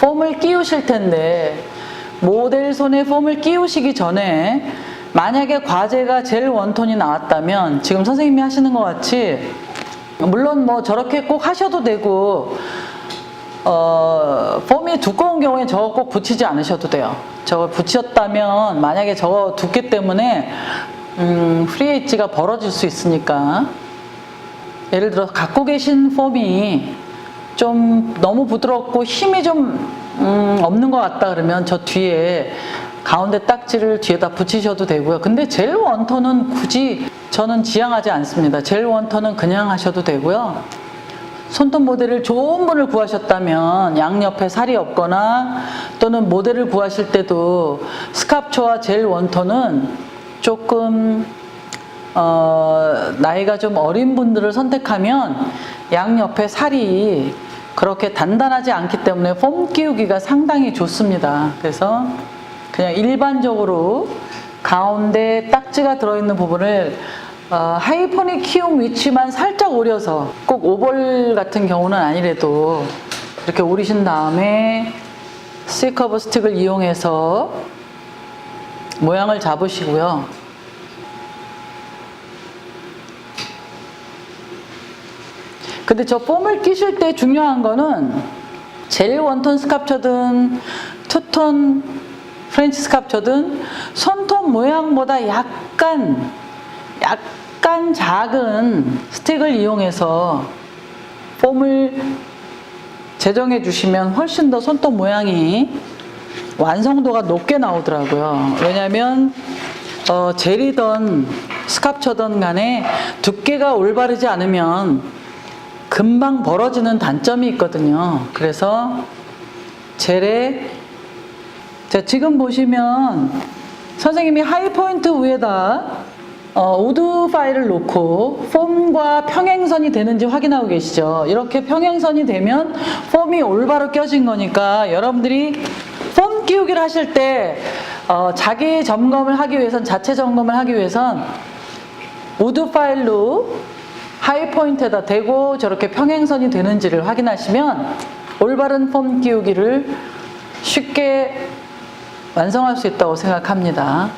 폼을 끼우실 텐데 모델 손에 폼을 끼우시기 전에 만약에 과제가 젤 원톤이 나왔다면 지금 선생님이 하시는 것 같이 물론 뭐 저렇게 꼭 하셔도 되고 어, 폼이 두꺼운 경우에 저거 꼭 붙이지 않으셔도 돼요. 저거 붙였다면 만약에 저거 두께 때문에 음, 프리에이지가 벌어질 수 있으니까 예를 들어 갖고 계신 폼이 좀 너무 부드럽고 힘이 좀 음, 없는 것 같다 그러면 저 뒤에 가운데 딱지를 뒤에다 붙이셔도 되고요. 근데 젤 원터는 굳이 저는 지향하지 않습니다. 젤 원터는 그냥 하셔도 되고요. 손톱 모델을 좋은 분을 구하셨다면 양옆에 살이 없거나 또는 모델을 구하실 때도 스캅초와 젤 원터는 조금 어, 나이가 좀 어린 분들을 선택하면 양옆에 살이 그렇게 단단하지 않기 때문에 폼 끼우기가 상당히 좋습니다. 그래서 그냥 일반적으로 가운데 딱지가 들어있는 부분을 어, 하이포닉 키움 위치만 살짝 오려서 꼭 오벌 같은 경우는 아니래도 이렇게 오리신 다음에 C커브 스틱을 이용해서 모양을 잡으시고요. 근데 저 폼을 끼실 때 중요한 거는 젤 원톤 스캅처든 투톤 프렌치 스캅처든 손톱 모양보다 약간 약간 작은 스틱을 이용해서 폼을 제정해 주시면 훨씬 더 손톱 모양이 완성도가 높게 나오더라고요. 왜냐하면 어, 젤이던 스캅처든 간에 두께가 올바르지 않으면 금방 벌어지는 단점이 있거든요. 그래서 젤에 자, 지금 보시면 선생님이 하이포인트 위에다 어, 우드 파일을 놓고 폼과 평행선이 되는지 확인하고 계시죠? 이렇게 평행선이 되면 폼이 올바로 껴진 거니까 여러분들이 폼 끼우기를 하실 때 어, 자기 점검을 하기 위해선 자체 점검을 하기 위해선 우드 파일로 하이 포인트에다 대고 저렇게 평행선이 되는지를 확인하시면 올바른 폼 끼우기를 쉽게 완성할 수 있다고 생각합니다.